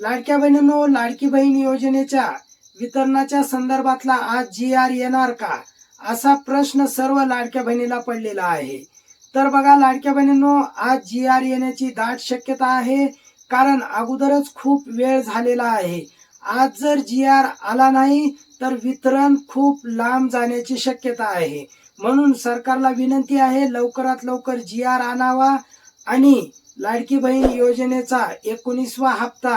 लाडक्या बहिणींनो लाडकी बहीण योजनेच्या वितरणाच्या संदर्भातला आज जी आर येणार का? असा प्रश्न सर्व लाडक्या बहिणीला पडलेला आहे. तर बघा लाडक्या बहिणींनो आज जी आर येण्याची दाट शक्यता आहे कारण अगोदरच खूप वेळ झालेला आहे. आज जर जी आर आला नाही तर वितरण खूप लांब जाण्याची शक्यता आहे. म्हणून सरकारला विनंती आहे लवकरात लवकर जी आर आणावा आणि लाडकी बहीण योजनेचा एकोणीसवा हप्ता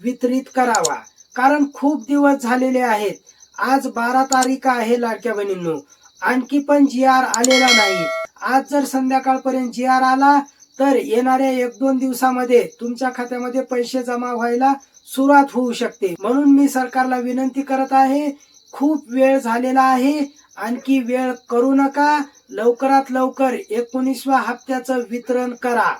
वितरित करावा. कारण खूप दिवस झालेले आहेत. आज बारा तारीख आहे लाडक्या बहिणींनो. आणखी पण जी आर आलेला नाही. आज जर संध्याकाळपर्यंत जी आर आला तर येणाऱ्या एक दोन दिवसामध्ये तुमच्या खात्यामध्ये पैसे जमा व्हायला सुरुवात होऊ शकते. म्हणून मी सरकारला विनंती करत आहे खूप वेळ झालेला आहे आणखी वेळ करू नका. लवकरात लवकर एकोणीसव्या हप्त्याचं वितरण करा.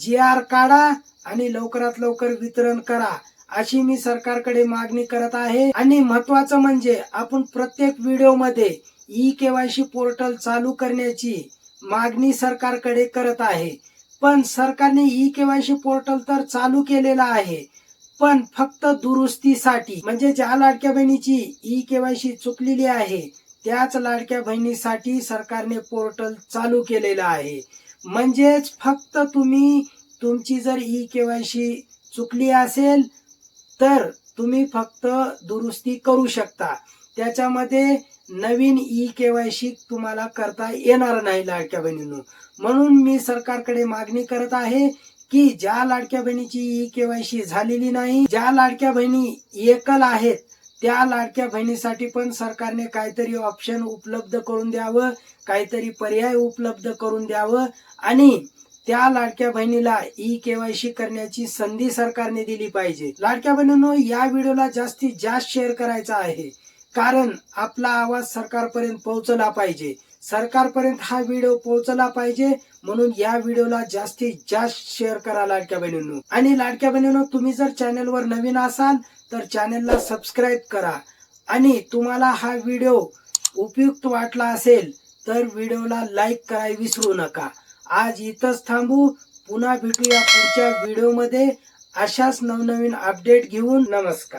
जी आर काढा आणि लवकरात लवकर वितरण करा. अशी मी सरकारकडे मागणी करत आहे. आणि महत्वाचं म्हणजे आपण प्रत्येक व्हिडिओमध्ये ई केवायसी पोर्टल चालू करण्याची मागणी सरकारकडे करत आहे. पण सरकारने ई केवायसी पोर्टल तर चालू केलेला आहे. पण फक्त दुरुस्तीसाठी म्हणजे ज्या लाडक्या बहिणीची ई केवायसी चुकलेली आहे त्याच लाडक्या बहिणीसाठी सरकारने पोर्टल चालू केलेलं आहे. म्हणजेच फक्त तुम्ही तुमची जर ई केवायसी चुकली असेल तर तुम्ही फक्त दुरुस्ती करू शकता. त्याच्यामध्ये नवीन ई केवायसी तुम्हाला करता येणार नाही लाडक्या बहिणींनो. म्हणून मी सरकारकडे मागणी करत आहे की ज्या लाडक्या बहिणीची ई केवायसी झालेली नाही ज्या लाडक्या बहिणी एकल आहेत त्या लाडक्या बहिणीसाठी पण सरकारने काहीतरी ऑप्शन उपलब्ध करून द्यावं काहीतरी पर्याय उपलब्ध करून द्यावं आणि त्या लाडक्या बहिणीला ई केवायसी करण्याची संधी सरकारने दिली पाहिजे. लाडक्या बहिणींनो या व्हिडिओला जास्तीत जास्त शेअर करायचा आहे. कारण आपला आवाज सरकारपर्यंत पोहोचला पाहिजे. सरकारपर्यंत हा व्हिडिओ पोहोचला पाहिजे म्हणून या व्हिडिओला जास्तीत जास्त शेअर करा लाडक्या बहिणींनो. आणि लाडक्या बहिणींनो तुम्ही जर चॅनलवर नवीन असाल तर चॅनलला सबस्क्राईब करा. आणि तुम्हाला हा व्हिडिओ उपयुक्त वाटला असेल तर व्हिडिओला लाईक करायला विसरू नका. आज इथंच थांबू. पुन्हा भेटूया पुढच्या व्हिडिओमध्ये. अशाच नवनवीन अपडेट घेऊन नमस्कार.